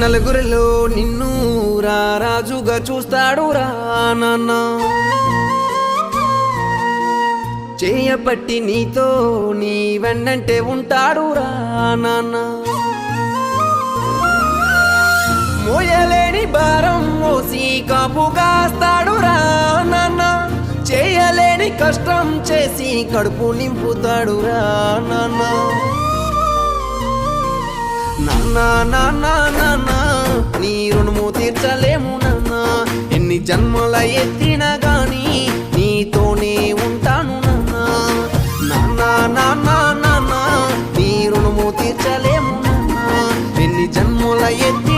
నలుగురిలో నిన్ను రాజుగా చూస్తాడు రా నాన్న. చేయబట్టి నీతో నీ వెన్నంటే ఉంటాడు రా నాన్న. మోయలేని భారం మోసి కాపు కాస్తాడు రా నాన్న. చేయలేని కష్టం చేసి కడుపు నింపుతాడు రా నాన్న. నాన్నా నాన్న నాన్న నీ రుణము తీర్చలేము నాన్నా ఎన్ని జన్మల ఎత్తినా గాని నీతోనే ఉంటాను నన్నా నాన్నా నాన్న నాన్న నీ రుణము తీర్చలేము నాన్న ఎన్ని జన్మల ఎత్తి